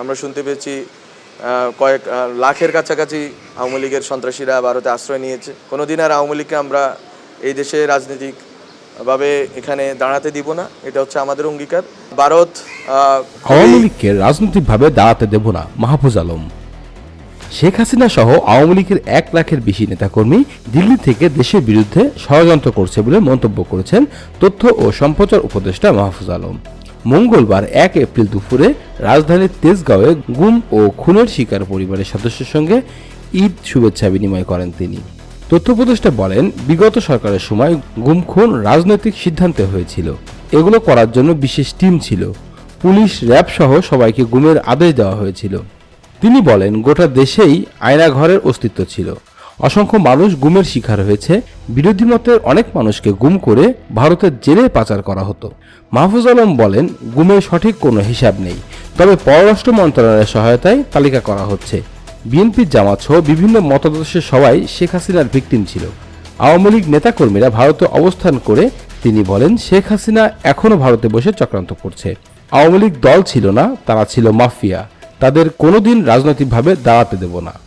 আমরা শুনতে পেয়েছি কয়েক লাখের কাছাকাছি আওয়ামী লীগের সন্ত্রাসীরা ভারতে আশ্রয় নিয়েছে। কোনোদিন আর আওয়ামী লীগকে আমরা এই দেশে রাজনৈতিক ভাবে এখানে দাঁড়াতে দিব না, এটা হচ্ছে আমাদের অঙ্গীকার। ভারত আওয়ামী লীগকে রাজনৈতিকভাবে দাঁড়াতে দেব না, মাহফুজ আলম। শেখ হাসিনা সহ আওয়ামী লীগের এক লাখের বেশি নেতাকর্মী দিল্লি থেকে দেশের বিরুদ্ধে ষড়যন্ত্র করছে বলে মন্তব্য করেছেন তথ্য ও সম্প্রচার উপদেষ্টা মাহফুজ আলম। মঙ্গলবার এক এপ্রিল দুপুরে রাজধানীর তেজগাঁওয়ে গুম ও খুনের শিকার পরিবারের সদস্যের সঙ্গে ঈদ শুভেচ্ছা বিনিময় করেন তিনি। তথ্য উপদেষ্টা বলেন, বিগত সরকারের সময় গুম, খুন রাজনৈতিক সিদ্ধান্তে হয়েছিল। এগুলো করার জন্য বিশেষ টিম ছিল। পুলিশ, র্যাব সহ সবাইকে গুমের আদেশ দেওয়া হয়েছিল। তিনি বলেন, গোটা দেশেই আয়নাঘরের অস্তিত্ব ছিল। অসংখ্য মানুষ গুমের শিকার হয়েছে। বিরোধী মতের অনেক মানুষকে গুম করে ভারতের জেলে পাচার করা হতো। মাহফুজ আলম বলেন, গুমের সঠিক কোনো হিসাব নেই। তবে পররাষ্ট্র মন্ত্রণালয়ের সহায়তায় তালিকা করা হচ্ছে। বিএনপির জামাত সহ বিভিন্ন মতাদর্শের সবাই শেখ হাসিনার ভিকটিম ছিল। আওয়ামী লীগ নেতাকর্মীরা ভারতে অবস্থান করে তিনি বলেন, শেখ হাসিনা এখনও ভারতে বসে চক্রান্ত করছে। আওয়ামী লীগ দল ছিল না, তারা ছিল মাফিয়া। তাদের কোনোদিন রাজনৈতিকভাবে দাঁড়াতে দেব না।